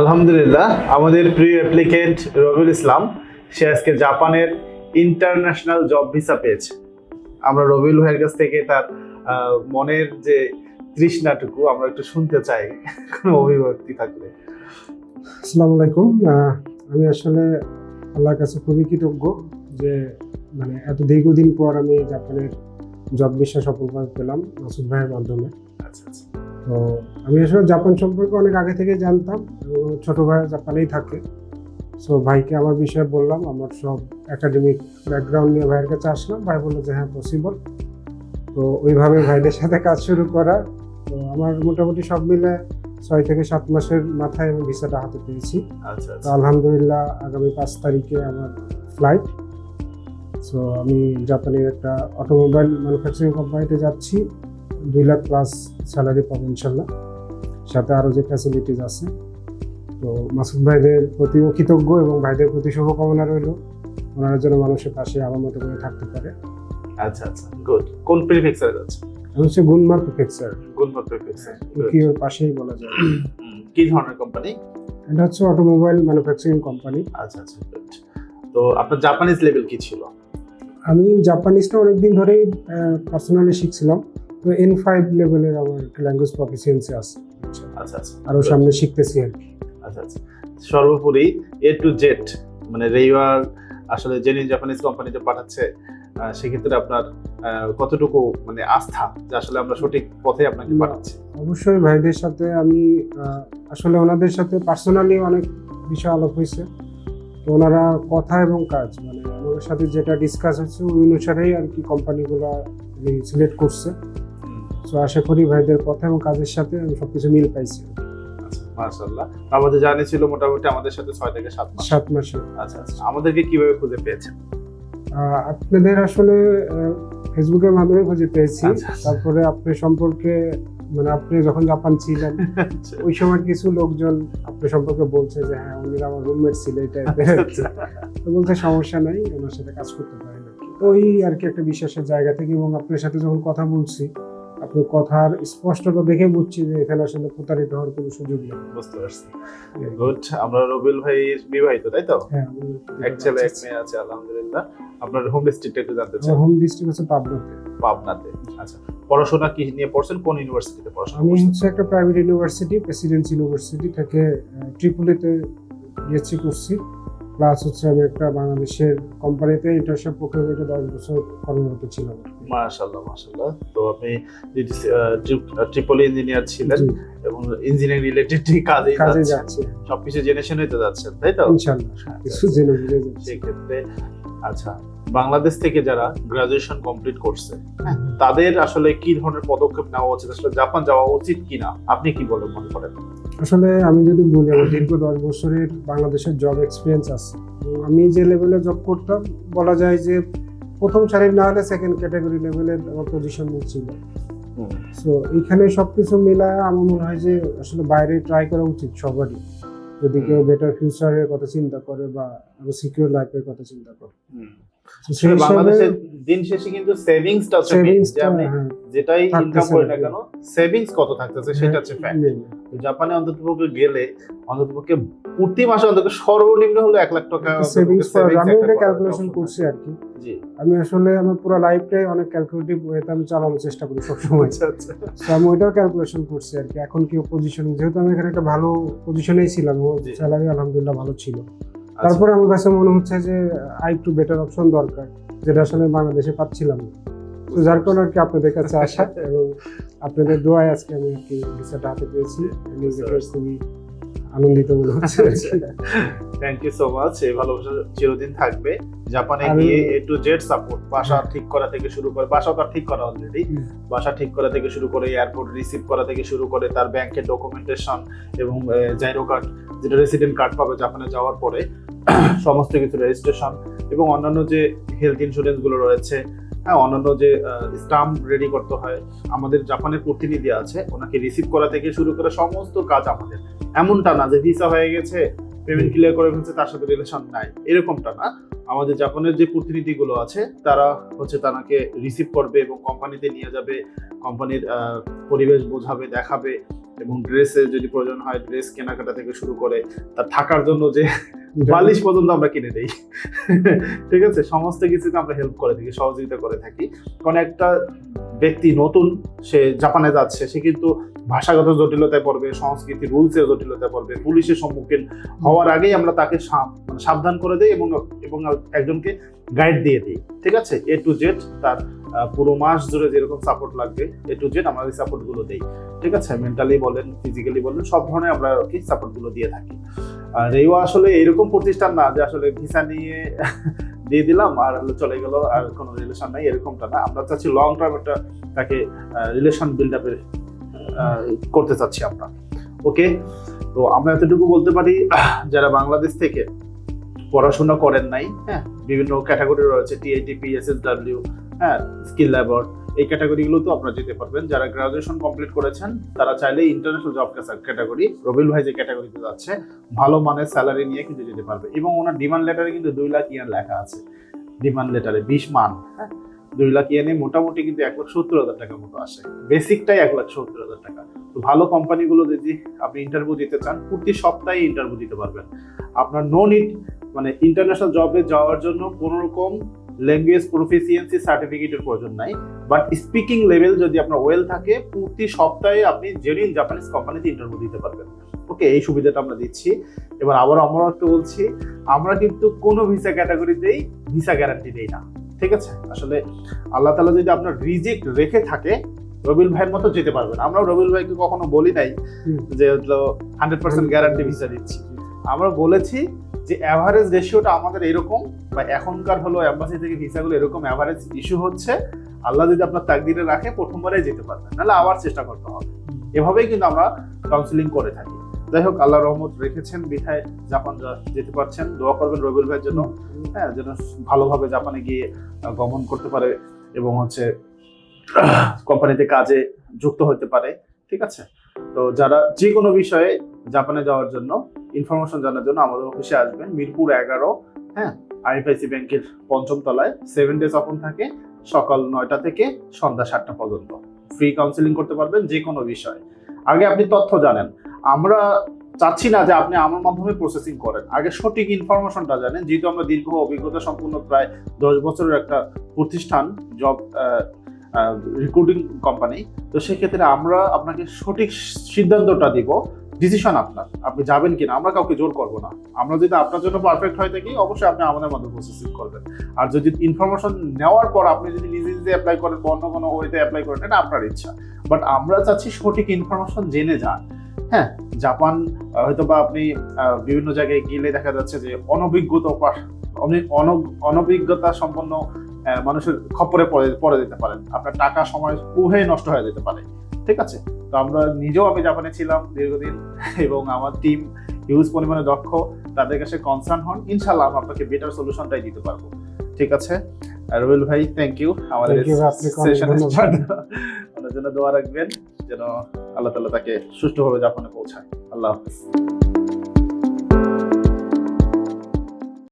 আলহামদুলিল্লাহ আমাদের প্রিয় অ্যাপ্লিকেন্ট রবিউল ইসলাম সে আজকে জাপানের ইন্টারন্যাশনাল জব ভিসা পেয়েছে। আমরা রবিউল ভাইয়ের কাছ থেকে তার মনের যে তৃষ্ণাটুকু আমরা একটু শুনতে চাই। কোনো অভিব্যক্তি থাকলে। আসসালামু আলাইকুম আমি আসলে আল্লাহর কাছে খুবই কৃতজ্ঞ যে মানে এত দীর্ঘদিন পর আমি জাপানের জব বিশ্বাস সফলভাবে পেলাম মাসুদ ভাইয়ের মাধ্যমে। আচ্ছা আচ্ছা। তো আমি আসলে জাপান সম্পর্কে অনেক আগে থেকে জানতাম এবং ছোট ভাই জাপানেই থাকে। সো ভাইকে আমার বিষয়ে বললাম আমার সব একাডেমিক ব্যাকগ্রাউন্ড নিয়ে ভাইয়ের কাছে আসলাম। ভাই বলল যে হ্যাঁ পসিবল তো ওইভাবে ভাইদের সাথে কাজ শুরু করা তো আমার মোটামুটি সব মিলে ছয় থেকে সাত মাসের মাথায় আমি ভিসাটা হাতে পেয়েছি। আচ্ছা তো আচ্ছা আলহামদুলিল্লাহ আগামী পাঁচ তারিখে আমার ফ্লাইট সো আমি জাপানের একটা অটোমোবাইল ম্যানুফ্যাকচারিং কোম্পানিতে যাচ্ছি। দুই লাখ প্লাস স্যালারি পাবো ইনশাল্লাহ। সাথে আরও যে ফ্যাসিলিটিস আছে। তো মাসুদ ভাইদের প্রতিও কৃতজ্ঞ এবং ভাইদের প্রতি শুভকামনা রইল। ওনারা যেন মানুষের পাশে আমার মতো করে থাকতে পারে। আচ্ছা আচ্ছা গুড কোন প্রিফিক্সারে যাচ্ছে হচ্ছে গুনমার প্রিফেকচার গুলমার প্রিফিক্সার টোকিওর পাশেই বলা যায়। কি ধরনের কোম্পানি এটা হচ্ছে অটোমোবাইল ম্যানুফ্যাকচারিং কোম্পানি আচ্ছা আচ্ছা good. তো আপনার জাপানিজ লেভেল কি ছিল? আমি জাপানিজটা অনেকদিন ধরেই পার্সোনালি শিখছিলাম। তো এন ফাইভ লেভেলের আমার একটা ল্যাঙ্গুয়েজ প্রফিসিয়েন্সি আছে। আচ্ছা আচ্ছা আরও সামনে শিখতেছি আর কি। আচ্ছা আচ্ছা। সর্বোপরি এ টু জেড মানে রেইওয়ার আসলে জেনি জাপানিজ কোম্পানিতে পাঠাচ্ছে সেক্ষেত্রে আপনার কতটুকু মানে আস্থা যে আসলে আমরা সঠিক পথে আপনাকে। পাঠাচ্ছি? অবশ্যই ভাইদের সাথে আমি আসলে ওনাদের সাথে পার্সোনালি অনেক বিষয় আলাপ হয়েছে। তো ওনারা কথা এবং কাজ মানে আমাদের সাথে যেটা ডিসকাস হচ্ছে ওই অনুসারেই আর কি কোম্পানিগুলো সিলেক্ট করছে। তো আশা করি ভাইদের কথা এবং কাজের সাথে আমি সবকিছু মিল পাইছি। আমাদের জানি ছিল মোটামুটি আমাদের সাথে ছয় থেকে সাত মাস। সাত মাসে। আচ্ছা আচ্ছা। আমাদেরকে কীভাবে খুঁজে পেয়েছেন? আপনাদের আসলে ফেসবুকের মাধ্যমে খুঁজে পেয়েছি। আচ্ছা, আচ্ছা। তারপরে আপনি সম্পর্কে মানে আপনি যখন জাপান ছিলেন ওই সময় কিছু লোকজন আপনার সম্পর্কে বলছে যে হ্যাঁ উনি আমার রুমমেট ছিল তো বলতে সমস্যা নাই ওনার সাথে কাজ করতে পারেন ওই আর কি একটা বিশ্বাসের জায়গা থেকে এবং আপনার সাথে যখন কথা বলছি আপনি কথার স্পষ্টতা দেখে বুঝছি যে এখানে আসলে প্রতারিত হওয়ার কোনো সুযোগ নেই। বুঝতে পারছি। গুড আমরা রবিউল ভাই বিবাহিত তাই তো? হ্যাঁ এক ছেলে এক মেয়ে আছে আলহামদুলিল্লাহ। আপনার হোম ডিস্ট্রিক্ট একটু জানতে চাই। হোম ডিস্ট্রিক্ট হচ্ছে পাবনাতে। পাবনাতে। আচ্ছা পড়াশোনা কি নিয়ে পড়ছেন? কোন ইউনিভার্সিটিতে পড়াশোনা আমি হচ্ছে একটা প্রাইভেট ইউনিভার্সিটি প্রেসিডেন্সি ইউনিভার্সিটি থেকে ট্রিপুলিতে বিএসসি করছি। প্লাস হচ্ছে আমি একটা বাংলাদেশের কোম্পানিতে ইন্টার্নশিপ প্রোগ্রামে দশ বছর কর্মরত ছিলাম। মাশাল্লাহ মাশাল্লাহ তো আপনি ট্রিপল ইঞ্জিনিয়ার ছিলেন এবং ইঞ্জিনিয়ারিং রিলেটেড কাজে কাজে যাচ্ছে। সবকিছু জেনে তো যাচ্ছেন তাই তো? ইনশাআল্লাহ আচ্ছা, জেনে বুঝে যাচ্ছে। সেক্ষেত্রে আচ্ছা বাংলাদেশ থেকে যারা গ্রাজুয়েশন কমপ্লিট করছে হ্যাঁ, তাদের আসলে কি ধরনের পদক্ষেপ নেওয়া উচিত? আসলে জাপান যাওয়া উচিত কিনা? আপনি কি বলে মনে করেন? আসলে আমি যদি বলি আমার দীর্ঘ দশ বছরের বাংলাদেশের জব এক্সপিরিয়েন্স আছে। আমি যে লেভেলে জব করতাম বলা যায় যে প্রথম সারির না হলে সেকেন্ড ক্যাটাগরি লেভেলের আমার পজিশন ছিল। সো এইখানে সবকিছু মিলায় আমার মনে হয় যে আসলে বাইরে ট্রাই করা উচিত সবারই। যদি কেউ বেটার ফিউচারের কথা চিন্তা করে বা আরও সিকিউর লাইফের কথা চিন্তা করে। বাংলাদেশের দিন শেষে কিন্তু সেভিংসটা আপনি হ্যাঁ, যেটাই ইনকাম করেন না না। কেন সেভিংস কত থাকতেছে সেটা হচ্ছে ফ্যাক্ট জাপানে অন্ততপক্ষে গেলে অন্ততপক্ষে প্রতি মাসে অন্তত সর্বনিম্ন হলো এক লাখ টাকা করা আমি এটা ক্যালকুলেশন করছি আর কি। আমি আসলে আমার পুরো লাইফটাই অনেক ক্যালকুলেটিভ ওয়েতে আমি চালানোর চেষ্টা করি সবসময়। আচ্ছা আচ্ছা। তো আমি ওইটাও ক্যালকুলেশন করছি আর কি। এখন কি পজিশন যেহেতু আমি এখানে একটা ভালো পজিশনেই ছিলাম জি। স্যালারি আলহামদুলিল্লাহ ভালো ছিল। আচ্ছা, তারপরে আমার কাছে মনে হচ্ছে যে আই একটু বেটার অপশন দরকার যেটা আসলে বাংলাদেশে পাচ্ছিলাম না। তো যার কারণে আর কি আপনাদের কাছে আসা এবং আপনাদের দোয়ায় আজকে আমি আর কি ভিসাটা হাতে পেয়েছি। নিজেকে খুবই আনন্দিত মনে হচ্ছে। থ্যাংক ইউ সো মাচ এই ভালোবাসা চিরদিন থাকবে। জাপানে গিয়ে এ টু জেড সাপোর্ট বাসা ঠিক করা থেকে শুরু করে বাসা তো ঠিক করা অলরেডি। বাসা ঠিক করা থেকে শুরু করে এয়ারপোর্ট রিসিভ করা থেকে শুরু করে তার ব্যাংকের ডকুমেন্টেশন এবং জাইরো কার্ড যেটা রেসিডেন্ট কার্ড পাবে জাপানে যাওয়ার পরে সমস্ত কিছু রেজিস্ট্রেশন এবং অন্যান্য যে হেলথ ইন্স্যুরেন্সগুলো রয়েছে হ্যাঁ অন্যান্য যে স্টাম্প রেডি করতে হয় আমাদের জাপানের প্রতিনিধি আছে ওনাকে রিসিভ করা থেকে শুরু করে সমস্ত কাজ আমাদের। এমনটা না যে ভিসা হয়ে গেছে পেমেন্ট ক্লিয়ার করে ফেলছে, তার সাথে রিলেশন নাই। এরকমটা না। আমাদের জাপানের যে প্রতিনিধিগুলো আছে, তারা হচ্ছে তাকে রিসিভ করবে এবং কোম্পানিতে নিয়ে যাবে কোম্পানির পরিবেশ বোঝাবে, দেখাবে। এবং ড্রেসে যদি প্রয়োজন হয় ড্রেস কেনাকাটা থেকে শুরু করে তার থাকার জন্য যে বালিশ পর্যন্ত আমরা কিনে দেই। ঠিক আছে? সমস্ত কিছুতে আমরা হেল্প করে থাকি সহযোগিতা করে থাকি। কারণ একটা ব্যক্তি নতুন সে জাপানে যাচ্ছে সে কিন্তু ভাষাগত জটিলতায় পড়বে সংস্কৃতি রুলসের জটিলতায় পড়বে পুলিশের সম্মুখীন হওয়ার আগেই আমরা তাকে মানে সাবধান করে দিই এবং এবং একজনকে গাইড দিয়ে দিই। ঠিক আছে? এ টু জেড তার পুরো মাস জুড়ে যেরকম সাপোর্ট লাগবে এ টু জেড আমরা এই সাপোর্টগুলো দিই। ঠিক আছে? মেন্টালি বলেন ফিজিক্যালি বলেন, সব ধরনের আমরা কি সাপোর্টগুলো দিয়ে থাকি। আর রেওয়া আসলে এরকম প্রতিষ্ঠান না যে আসলে ভিসা নিয়ে দিয়ে দিলাম আর চলে গেল আর কোনো রিলেশন নাই, এরকমটা না। আমরা চাচ্ছি লং টার্ম একটা তাকে রিলেশন বিল্ড আপের করতে চাচ্ছি আমরা। ওকে তো আমরা এতটুকু বলতে পারি, যারা বাংলাদেশ থেকে পড়াশোনা করেন নাই হ্যাঁ বিভিন্ন ক্যাটাগরি রয়েছে টিআইটিপি এসএসডাব্লিউ হ্যাঁ স্কিল ল্যাবর এই ক্যাটাগরিগুলোতেও আপনারা যেতে পারবেন। যারা গ্রাজুয়েশন কমপ্লিট করেছেন, তারা চাইলে ইন্টারন্যাশনাল জব ক্যাটাগরি রবিল ভাই যে ক্যাটাগরিতে যাচ্ছে, ভালো মানের স্যালারি নিয়ে কিন্তু যেতে পারবে। এবং ওনার ডিমান্ড লেটারে কিন্তু দুই লাখ ইয়ান লেখা আছে। ডিমান্ড লেটারে বিশ মান। হ্যাঁ দুই লাখ ইয়ানে মোটামুটি কিন্তু এক লাখ সত্তর হাজার টাকা মতো আসে। বেসিকটাই এক লাখ সত্তর হাজার টাকা। তো ভালো কোম্পানিগুলো যদি আপনি ইন্টারভিউ দিতে চান, প্রতি সপ্তাহে ইন্টারভিউ দিতে পারবেন। আপনার নো নিড মানে ইন্টারন্যাশনাল জবে যাওয়ার জন্য কোনো রকম ল্যাঙ্গুয়েজ প্রফিসিয়েন্সি সার্টিফিকেটের প্রয়োজন নাই বাট স্পিকিং লেভেল যদি আপনার ওয়েল থাকে প্রতি সপ্তাহে আপনি জেনুইন জাপানিজ কোম্পানিতে ইন্টারভিউ দিতে পারবেন। ওকে এই সুবিধাটা আমরা দিচ্ছি। এবার আবার আমরা একটু বলছি আমরা কিন্তু কোনো ভিসা ক্যাটাগরিতেই ভিসা গ্যারান্টি দেই না। ঠিক আছে? আসলে আল্লাহ তালা যদি আপনার রিজেক্ট রেখে থাকে রবিল ভাইয়ের মতো যেতে পারবেন। আমরা রবিল ভাইকে কখনো বলি নাই। যে হান্ড্রেড পার্সেন্ট গ্যারান্টি ভিসা দিচ্ছি। আমরা বলেছি যে অ্যাভারেজ রেশিওটা আমাদের এরকম বা এখনকার হলো অ্যাম্বাসি থেকে ভিসাগুলো এরকম অ্যাভারেজ ইস্যু হচ্ছে, আল্লাহ যদি আপনার তাকদিরে রাখে প্রথমবারে যেতে পারবেন। নাহলে আবার চেষ্টা করতে হবে। এভাবেই কিন্তু আমরা কাউন্সিলিং করে থাকি। যাই হোক, আল্লাহ রহমত রেখেছেন বিধায় জাপান যেতে পারছেন। দোয়া করবেন রবিউল ভাইয়ের জন্য। হ্যাঁ যেন ভালোভাবে জাপানে গিয়ে গমন করতে পারে এবং হচ্ছে কোম্পানিতে কাজে যুক্ত হতে পারে। ঠিক আছে? তো যারা যে কোনো বিষয়ে জাপানে যাওয়ার জন্য ইনফরমেশন জানার জন্য আমাদের অফিসে আসবেন। মিরপুর এগারো হ্যাঁ? আইএফআইসি ব্যাংকের পঞ্চম তলায়। সেভেন ডেজ অপন থাকে, সকাল নয়টা থেকে সন্ধ্যা সাতটা পর্যন্ত। ফ্রি কাউন্সিলিং করতে পারবেন যে কোনো বিষয়ে। আগে আপনি তথ্য জানেন। আমরা চাচ্ছি না যে আপনি আমার মাধ্যমে প্রসেসিং করেন। আগে সঠিক ইনফরমেশনটা জানেন। যেহেতু আমরা দীর্ঘ অভিজ্ঞতা সম্পূর্ণ প্রায় দশ বছরের একটা প্রতিষ্ঠান জব রিক্রুটিং কোম্পানি তো সেক্ষেত্রে আমরা আপনাকে সঠিক সিদ্ধান্তটা দিব ডিসিশন আপনার। আপনি যাবেন কিনা, আমরা কাউকে জোর করব না। আমরা যদি আপনার জন্য পারফেক্ট হয়ে থাকি অবশ্যই আপনি আমাদের মধ্যে প্রসেসিং করবেন। আর যদি ইনফরমেশন নেওয়ার পর আপনি যদি নিজে নিজে অ্যাপ্লাই করেন বা অন্য কোনো ওয়েতে অ্যাপ্লাই করেন, এটা আপনার ইচ্ছা। বাট আমরা চাচ্ছি সঠিক ইনফরমেশন জেনে যান। হ্যাঁ জাপান হয়তো বা আপনি বিভিন্ন জায়গায় গেলে দেখা যাচ্ছে যে অনভিজ্ঞতা অনভিজ্ঞতা সম্পন্ন মানুষের খপরে পড়ে পড়ে যেতে পারেন। আপনার টাকা, সময় উভয় নষ্ট হয়ে যেতে পারে। ঠিক আছে? তো আমরা নিজেও আমি জাপানে ছিলাম দীর্ঘদিন এবং আমার টিম হিউজ পরিমাণে দক্ষ তাদের কাছে কনসার্ন হন ইনশাল্লাহ আমি আপনাকে বেটার সলিউশনটাই দিতে পারব। ঠিক আছে? রবিল ভাই থ্যাংক ইউ আমাদের সেশনের ধন্যবাদ। ওনার জন্য দোয়া রাখবেন যেন আল্লাহ তাআলা তাকে সুষ্ঠুভাবে জাপানে পৌঁছায়। আল্লাহ হাফিজ।